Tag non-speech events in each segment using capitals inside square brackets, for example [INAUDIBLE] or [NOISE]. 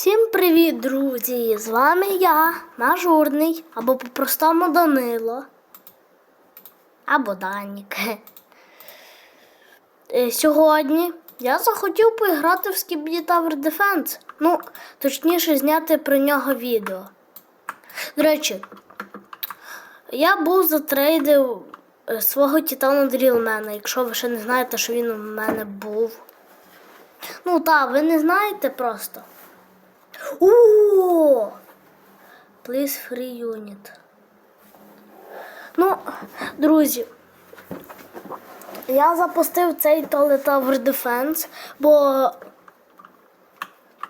Всім привіт, друзі! З вами я, Мажурний, або по-простому Данило. Або Данік. Е, Сьогодні я захотів поіграти в Skibidi Tower Defense. Ну, точніше, зняти про нього відео. До речі, я був затрейдив е, свого Титана Дрілмена, якщо ви ще не знаєте, що він у мене був. Ну так, ви не знаєте просто. О! Please free unit. Ну, друзі, я запустив цей Toilet Tower Defense, бо.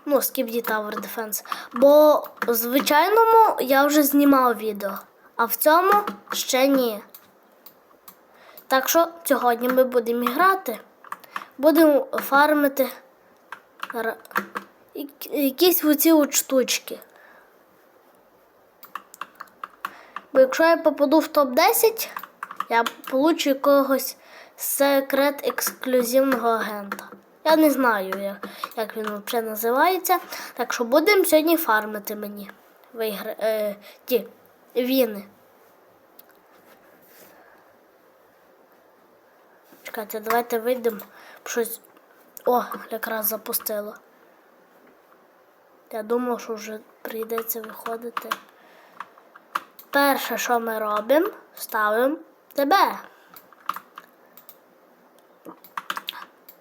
Ну, Skibidi Tower Defense. Бо в звичайному я вже знімав відео, а в цьому ще ні. Так що сьогодні ми будемо грати. Будемо фармити якісь оці от штучки. Бо якщо я попаду в топ-10, я получу якогось секрет ексклюзивного агента. Я не знаю, як, як він взагалі називається. Так що будемо сьогодні фармити мені вигра... е, ті віни. Чекайте, давайте вийдемо. Щось. О, якраз запустило. Я думав, що вже прийдеться виходити. Перше, що ми робимо, ставимо тебе.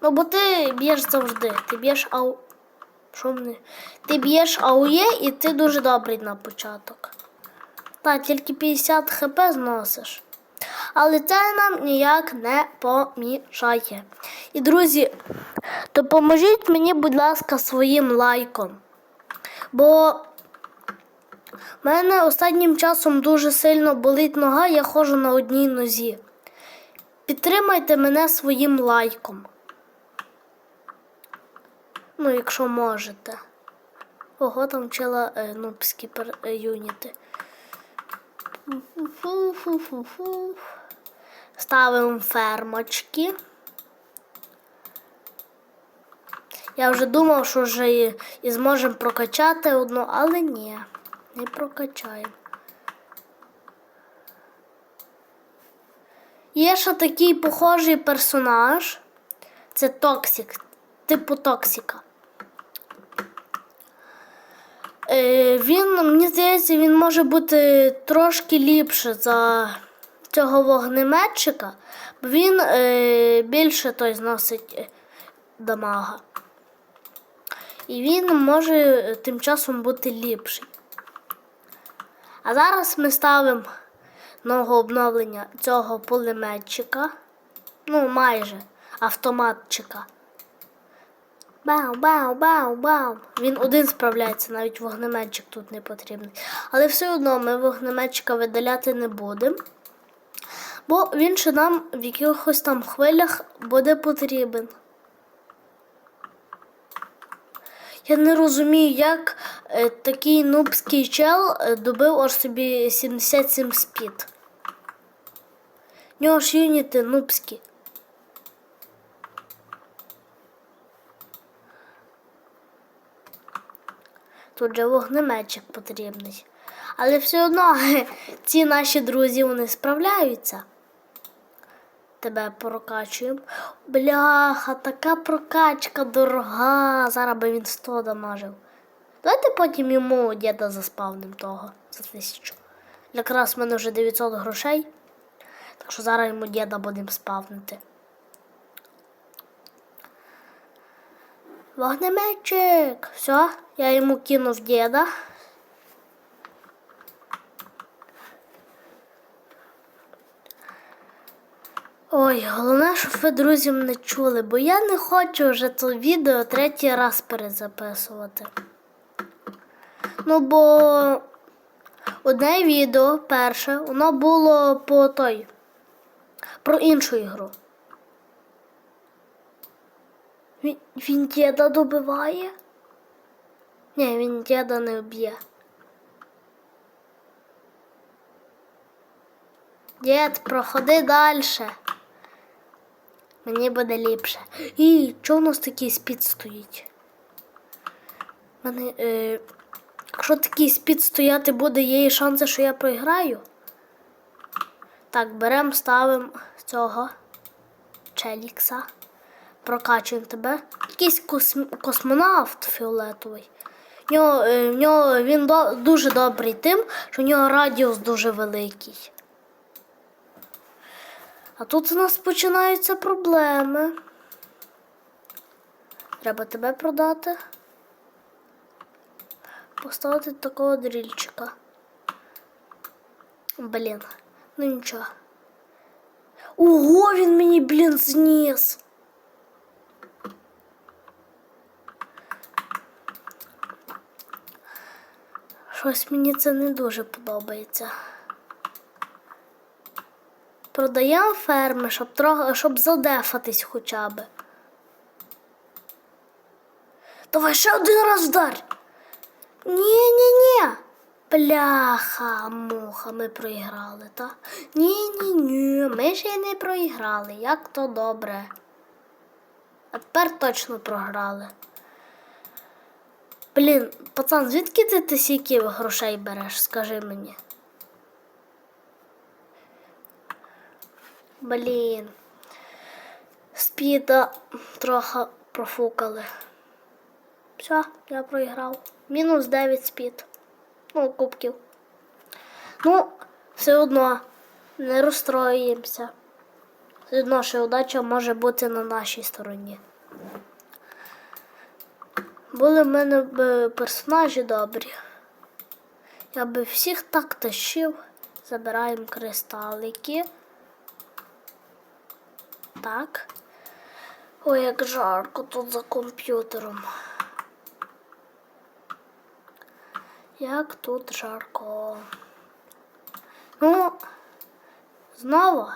Ну, бо ти б'єш завжди. Ти б'єш ау. Що мені? Ти б'єш АУЄ і ти дуже добрий на початок. Так, тільки 50 хп зносиш. Але це нам ніяк не помішає. І, друзі, допоможіть мені, будь ласка, своїм лайком. Бо в мене останнім часом дуже сильно болить нога, я ходжу на одній нозі. Підтримайте мене своїм лайком. Ну, якщо можете. Ого, там вчила е, нубські пер, е, юніти. Ставимо фермочки. Я вже думав, що вже і, і зможемо прокачати одну, але ні, не прокачаємо. Є ще такий похожий персонаж. Це Токсик, типу Токсика. Е, він, мені здається, він може бути трошки ліпше за цього вогнеметчика, бо він е, більше той зносить е, дамага. І він може е, тим часом бути ліпший. А зараз ми ставимо нового обновлення цього пулеметчика. Ну, майже автоматчика. Бау, бау, бау, бау. Він один справляється, навіть вогнеметчик тут не потрібний. Але все одно ми вогнеметчика видаляти не будемо. Бо він ще нам в якихось там хвилях буде потрібен. Я не розумію, як е, такий нубський чел е, добив аж собі 77 спід. В нього ж юніти нубські. Тут же вогнеметчик потрібний. Але все одно [LAUGHS] ці наші друзі вони справляються. Тебе прокачуємо. Бляха, така прокачка дорога. Зараз би він 100 дамажив. Давайте потім йому діда заспавним того за тисячу. Якраз в мене вже 900 грошей. Так що зараз йому діда будемо спавнити. Вогнеметчик. Все, я йому кинув діда. Ой, головне, щоб ви друзі мене чули, бо я не хочу вже це відео третій раз перезаписувати. Ну, бо одне відео перше, воно було по той, про іншу ігру. Він, він діда добиває? Ні, він діда не вб'є. Дід, проходи далі. Мені буде ліпше. І чого у нас такий спід стоїть? Мене, е, якщо такий спід стояти буде, є і шанси, що я проіграю. Так, беремо, ставимо цього Челікса. Прокачуємо тебе. Якийсь косм- космонавт фіолетовий. В нього, е, в нього він до, дуже добрий тим, що в нього радіус дуже великий. А тут у нас починаються проблеми. Треба тебе продати. Поставити такого дрільчика. Блін, ну нічого. Ого, він мені, блін, зніс. Щось мені це не дуже подобається. Продаємо ферми, щоб трохи, щоб задефатись хоча б. Давай ще один раз вдар. Ні-ні-ні. Бляха, муха, ми проіграли, та? Ні-ні-ні, ми ще не проіграли. Як то добре. А тепер точно програли. Блін, пацан, звідки ти ти стільки грошей береш, скажи мені. Блін. Спіда трохи профукали. Все, я проіграв. Мінус 9 спід. Ну, кубків. Ну, все одно не розстроїмося. Все одно, що удача може бути на нашій стороні. Були в мене б персонажі добрі. Я би всіх так тащив. Забираємо кристалики. Так. Ой, як жарко тут за комп'ютером. Як тут жарко. Ну, знову.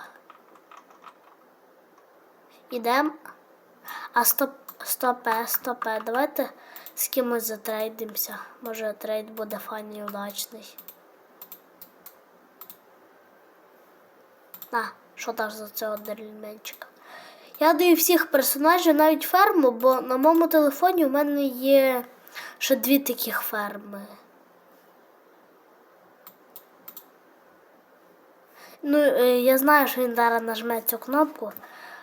Ідемо. А стоп, стопе, стопе. Давайте з кимось затрейдимося. Може трейд буде файний і удачний. На, що даш за цього дерельменчика? Я даю всіх персонажів, навіть ферму, бо на моєму телефоні у мене є ще дві таких ферми. Ну, е, я знаю, що він зараз нажме цю кнопку,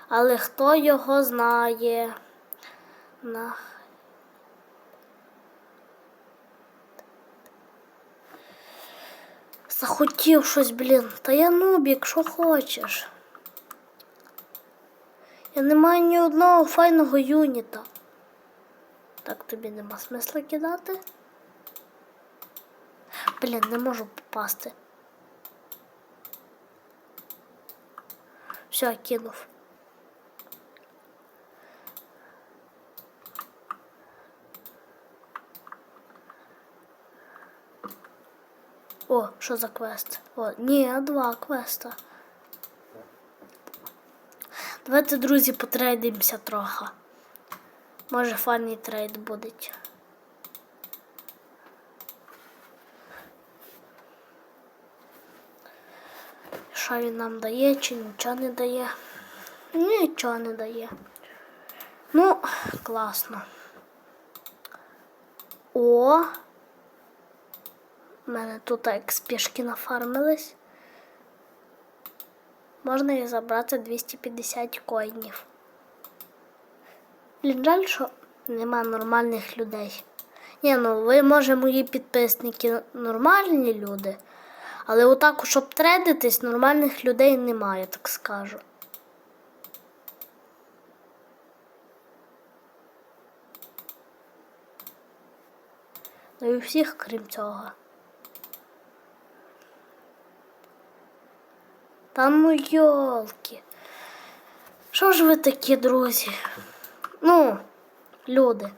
але хто його знає? На... Захотів щось, блін. Та я нубік, що хочеш. Я не маю ні одного файного юніта. Так тобі нема смисла кидати. Блін, не можу попасти. Все, кинув. О, що за квест? О, ні, два квеста. Давайте, друзі, потрейдимося трохи. Може, файний трейд буде. Що він нам дає, чи нічого не дає? Нічого не дає. Ну, класно. О! У мене тут експішки нафармились. Можна і забрати 250 коїнів. Жаль, що нема нормальних людей. Ні, ну ви, може, мої підписники нормальні люди, але отак, щоб тредитись, нормальних людей немає, так скажу. Ну і всіх, крім цього. Та ну йолки. Що ж ви такі, друзі? Ну, люди.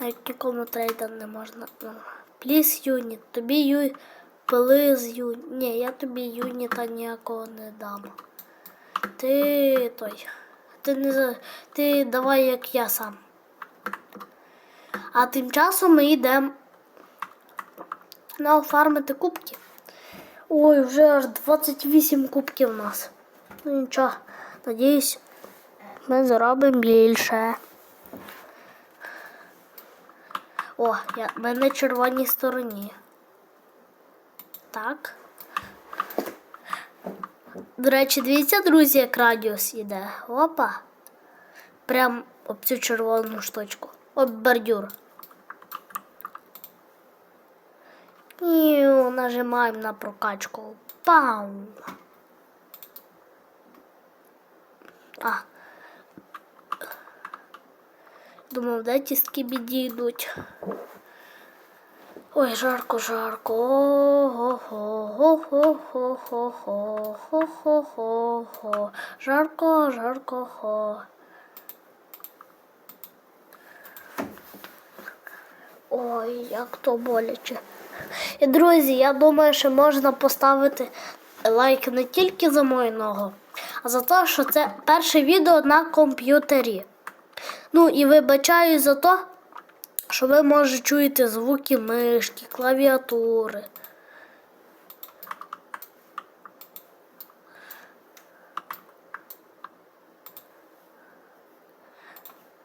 Навіть нікому трейда не можна. Пліс юніт. Тобі ю... пили з юніт. Ні, я тобі юніта ніякого не дам. Ти той. Ти не за- ти давай як я сам. А тим часом ми йдемо на оформити кубки. Ой, вже аж 28 кубків у нас. Ну нічого, надіюсь, ми зробимо більше. О, я, ми на червоній стороні. Так. До речі, дивіться, друзі, як радіус йде. Опа. Прям об цю червону штучку. Об бордюр. І нажимаємо на прокачку. Пау. А. Думав, де ті скібіді йдуть. Ой, жарко, жарко. Хо-хо-хо-хо-хо-хо-хо-хо-хо. Жарко, жарко, хо. Ой, як то боляче. І друзі, я думаю, що можна поставити лайк не тільки за мою ногу, а за те, що це перше відео на комп'ютері. Ну і вибачаю за те, що ви може чуєте звуки мишки, клавіатури.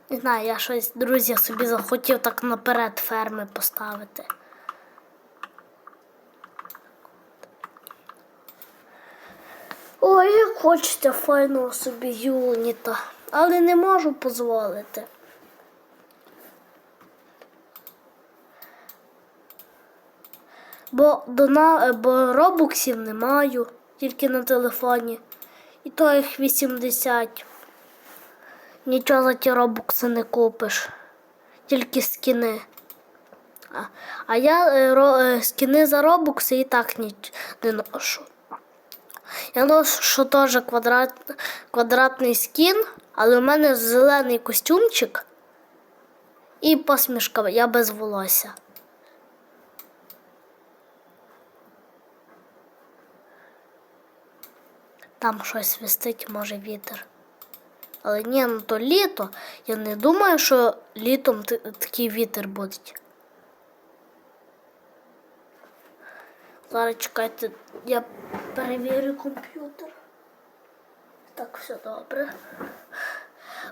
Не знаю, я щось, друзі, собі захотів так наперед ферми поставити. Ой, як хочеться файного собі юніта, але не можу дозволити. Бо до на... бо робоксів не маю, тільки на телефоні. І то їх 80. Нічого за ті робокси не купиш, тільки скіни. А, а я е, ро, е, скіни за робокси і так ніч не ношу. Я ношу теж квадрат, квадратний скін, але у мене зелений костюмчик і посмішка, я без волосся. Там щось свистить, може вітер. Але ні, ну то літо. Я не думаю, що літом такий вітер буде. Зараз чекайте, я перевірю комп'ютер. Так, все добре.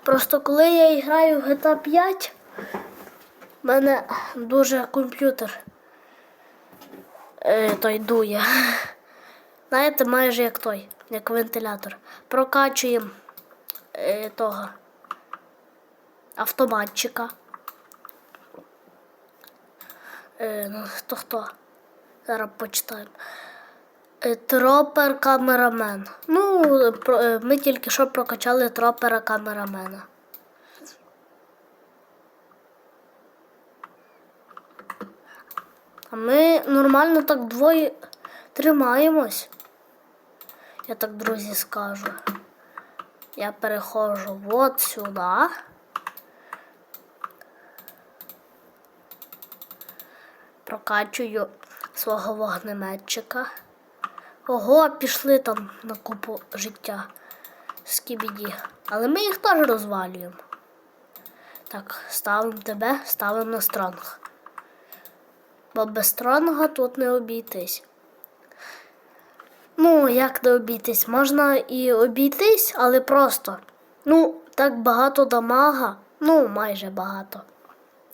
Просто коли я граю в GTA 5, в мене дуже комп'ютер е, той дує. Знаєте, майже як той, як вентилятор. Прокачуємо е, того автоматчика. Е, ну, хто хто? Зараз почитаємо. Е, Тропер камерамен. Ну, е, е, ми тільки що прокачали тропера камерамена. А ми нормально так двоє тримаємось. Я так, друзі, скажу. Я переходжу от сюди. Прокачую свого вогнеметчика. Ого, пішли там на купу життя скібіді. Але ми їх теж розвалюємо. Так, ставимо тебе, ставимо на стронг. Бо без стронга тут не обійтись. Ну, як не обійтись? Можна і обійтись, але просто. Ну, так багато дамага. Ну, майже багато.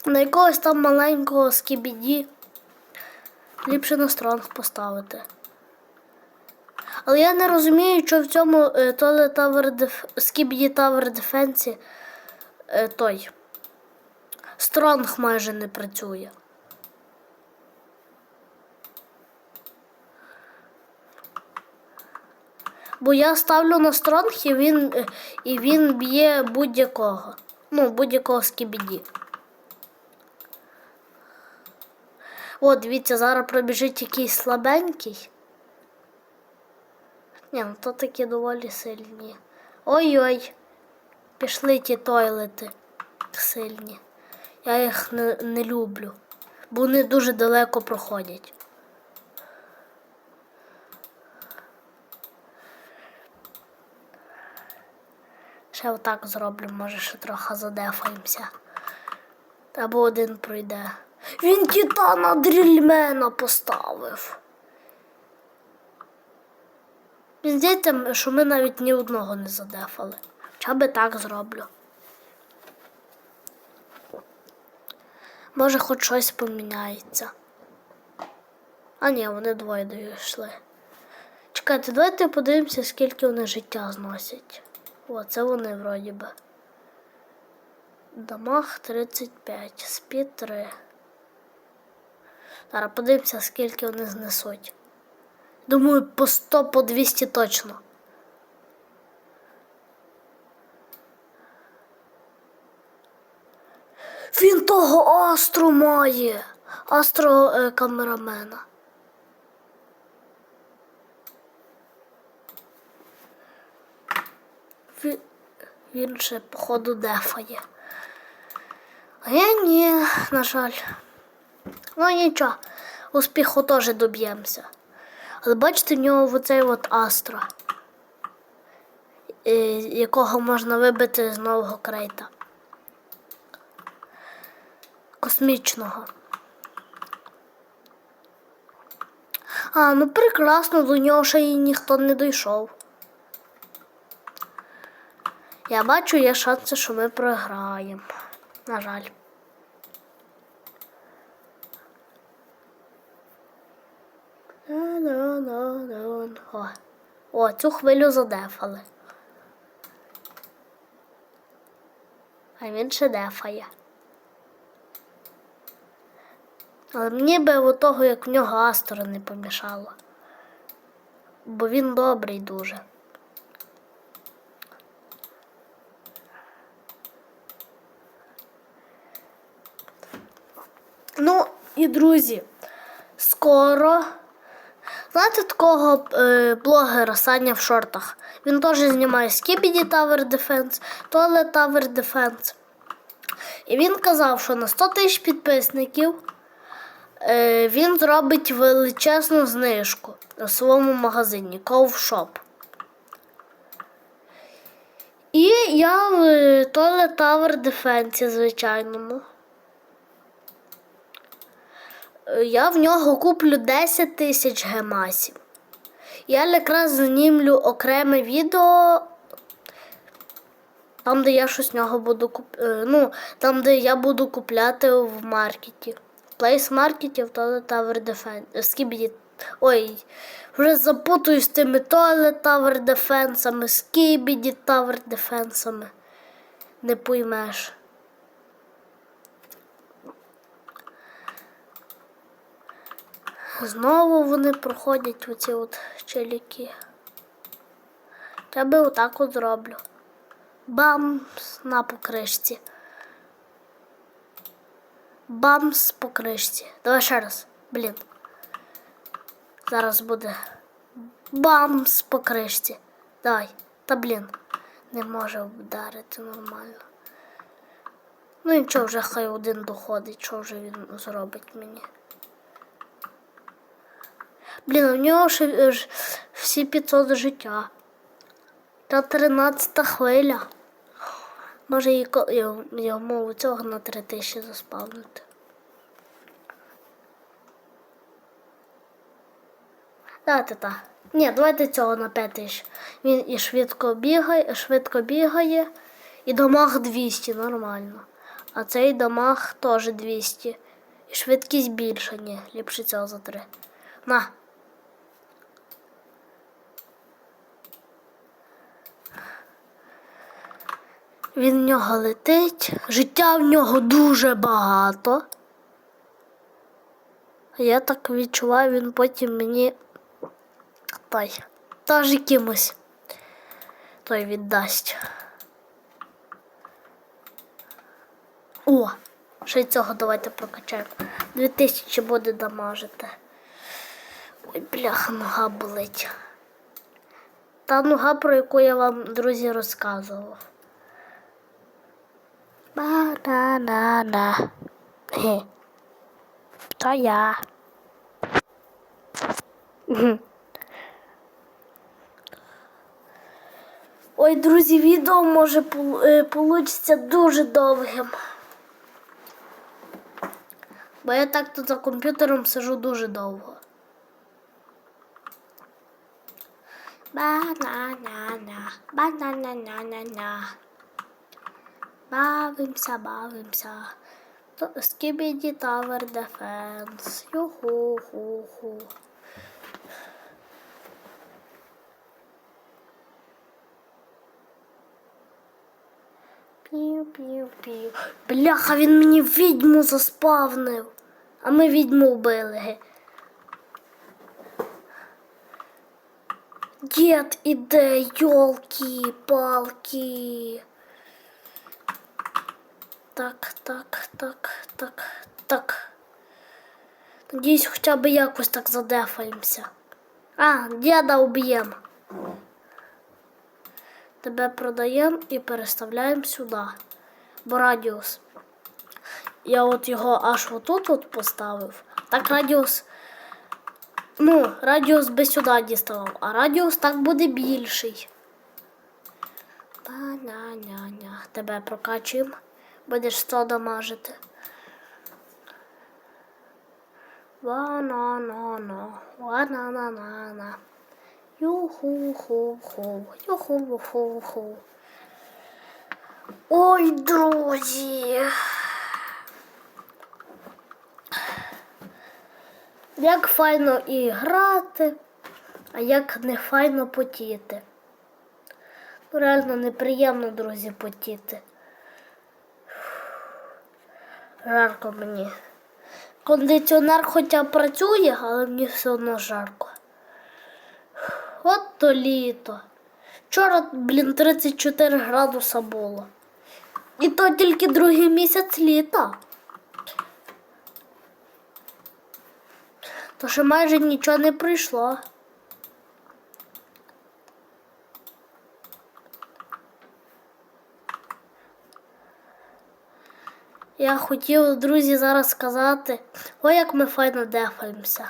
На якогось там маленького скібіді ліпше на стронг поставити. Але я не розумію, що в цьому е, Toilet Tower Def... Skibidi Tower е, той стронг майже не працює. Бо я ставлю на стронг і він, е, і він б'є будь-якого. Ну, будь-якого скібіді. О, дивіться, зараз пробіжить якийсь слабенький. Ні, ну то такі доволі сильні. Ой-ой, пішли ті тойлети сильні. Я їх не, не люблю, бо вони дуже далеко проходять. Ще отак зроблю, може ще трохи задефаємося. Або один пройде. Він титана дрільмена поставив. Здається, що ми навіть ні одного не задефали. Хоча би так зроблю. Може, хоч щось поміняється. А ні, вони двоє дійшли. Чекайте, давайте подивимося, скільки вони життя зносять. О, це вони вроді би. Дамаг 35, спід 3. Зараз подивимося, скільки вони знесуть. Думаю, по 100, по 200 точно. Він того астру має. Астро е, камерамена. Він, він ще, походу, дефає. А я ні, на жаль. Ну нічого, успіху теж доб'ємося. Але бачите, в нього оцей от Астра, е, якого можна вибити з нового крейта. Космічного. А, ну прекрасно, до нього ще й ніхто не дійшов. Я бачу, є шанси, що ми програємо. На жаль. О, О, цю хвилю задефали. А він ще дефає. Але мені би от того, як в нього Астора не помішало. Бо він добрий дуже. Ну і друзі, скоро. Знаєте такого е, блогера Саня в шортах? Він теж знімає Skibidi Tower Defense, Toilet Tower Defense. І він казав, що на 100 тисяч підписників е, він зробить величезну знижку у своєму магазині Shop. І я в е, Toilet Tower Defense, звичайному. Е, Я в нього куплю 10 тисяч гемасів. Я якраз знімлю окреме відео. Там, де я щось в нього буду куп... е, Ну, там, де я буду купляти в маркеті. Плейс маркеті в Tower Defense. Скібіді. Ой, вже запутую з тими Toilet Tower Defense, Скібіді Tower Defense. Не поймеш. Знову вони проходять оці от челіки. Треба отак от зроблю. Бамс на покришці. Бамс по кришці. Давай ще раз. Блін. Зараз буде бамс по кришці. Давай. Та блін. Не може вдарити нормально. Ну нічого, вже хай один доходить, що вже він зробить мені. Блін, у нього ще е, ж всі 500 життя. Та 13 хвиля. Може і йому цього на 3000 заспавнити. Давайте так. Ні, давайте цього на 5000. Він і швидко бігає, швидко бігає, і дамаг 200, нормально. А цей дамаг теж 200. І швидкість більша, ні, ліпше цього за 3. На. Він в нього летить, життя в нього дуже багато. Я так відчуваю, він потім мені той теж якимось той віддасть. О, ще й цього давайте прокачаємо. 2000 буде дамажити. Ой, бляха, нога болить. Та нога, про яку я вам, друзі, розказував. Банана. Хе. То я. Ой, друзі, відео може е, получиться дуже довгим. Бо я так тут за комп'ютером сижу дуже довго. Банана, банана-на-на-на. Бавимся, бавимся. Скібіді Тавер Дефенс. Юху-ху-ху. Пів-пів-пів. Бляха, він мені відьму заспавнив. А ми відьму вбили. Дід іде, йолки, палки. Так, так, так, так, так. Надіюсь, хоча б якось так задефаємося. А, діда уб'ємо. Тебе продаємо і переставляємо сюди. Бо радіус. Я от його аж отут от поставив. Так радіус. Ну, радіус би сюди діставав, а радіус так буде більший. Ба-ня-ня-ня. Тебе прокачуємо. Будеш 100 дамажити. Ва-на-на-на. Ва-на-на-на-на. Ю-ху-ху-ху. Ю-ху-ху-ху. Ой, друзі. Як файно і грати, а як не файно потіти. Ну, реально неприємно, друзі, потіти. Жарко мені. Кондиціонер хоча працює, але мені все одно жарко. От то літо. Вчора, блін, 34 градуса було. І то тільки другий місяць літа. То ще майже нічого не прийшло. Я хотів, друзі, зараз сказати, ой, як ми файно дефаємося.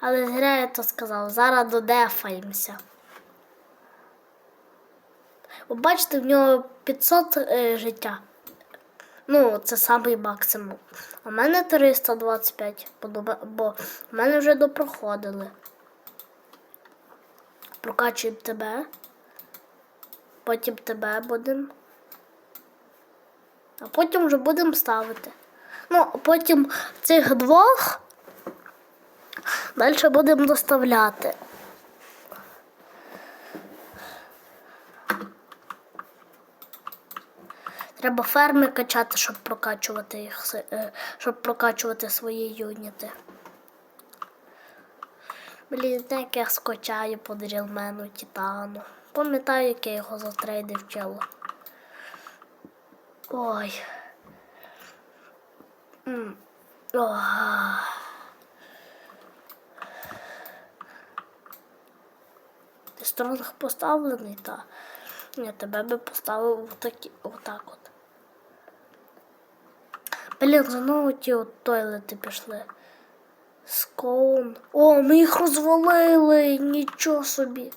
Але зря я то сказав, зараз додефаємося. Бачите, в нього 500 е, життя. Ну, це самий максимум. А в мене 325, бо, бо в мене вже допроходили. Прокачуємо тебе. Потім тебе будемо. А потім вже будемо ставити. Ну, а потім цих двох далі будемо доставляти. Треба ферми качати, щоб прокачувати їх, е, щоб прокачувати свої юніти. Блін, як я скочаю по дрілмену Титану. Пам'ятаю, як я його затрейдив чело. Ой. М. Ох. Ти стронг поставлений, та я тебе би поставив отакі, отак от. Блін, знову ті от тойлети пішли. Скоун. О, ми їх розвалили! Нічого собі.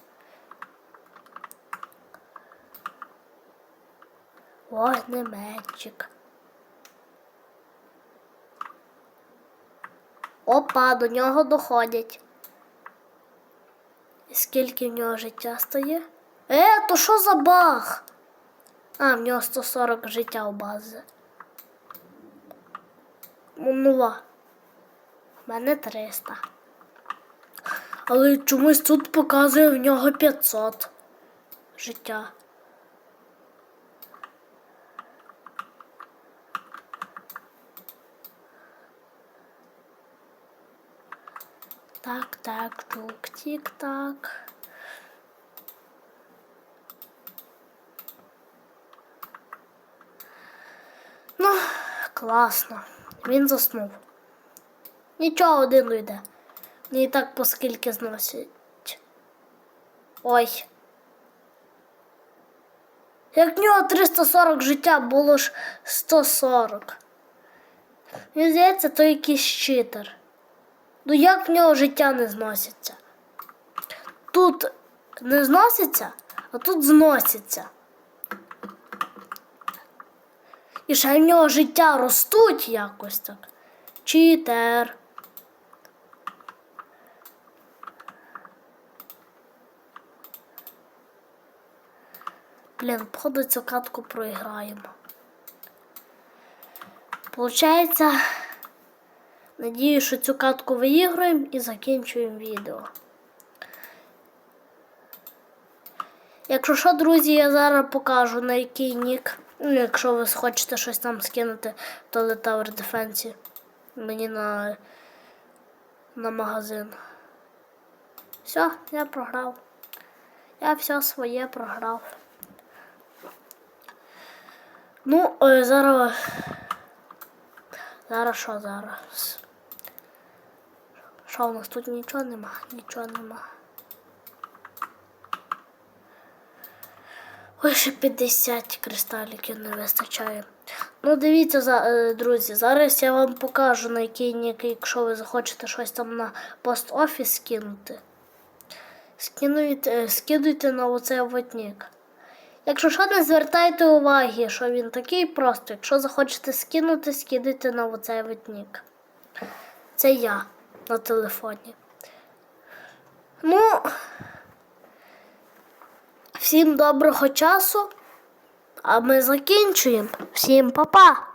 Вогнеметчик. Опа, до нього доходять. І скільки в нього життя стає? Е, то що за баг? А, в нього 140 життя у бази. Ну, У мене 300. Але чомусь тут показує в нього 500 життя. Так, так, чук, тік, так. Ну, класно. Він заснув. Нічого один йде. Не і так по скільки зносить. Ой. Як в нього 340 життя було ж 140. Мені здається, то якийсь читер. Ну як в нього життя не зноситься? Тут не зноситься, а тут зноситься. І ще в нього життя ростуть якось так. Читер. Блін, походу цю катку проіграємо. Получається, надію, що цю катку виіграємо і закінчуємо відео. Якщо що, друзі, я зараз покажу на який нік. Ну, якщо ви хочете щось там скинути, то The Tower Defense мені на, на магазин. Все, я програв. Я все своє програв. Ну, е, зараз. Зараз що зараз? Що у нас тут нічого нема? Нічого нема. Ой, ще 50 кристаліків не вистачає. Ну, дивіться, е, друзі, зараз я вам покажу, на який нік, якщо ви захочете щось там на пост-офіс скинути. Скинуйте, е, скидуйте на оцей от. Якщо що, не звертайте уваги, що він такий просто. Якщо захочете скинути, скидайте на оцей от. Це я на телефоні. Ну, всім доброго часу, а ми закінчуємо. Всім па-па!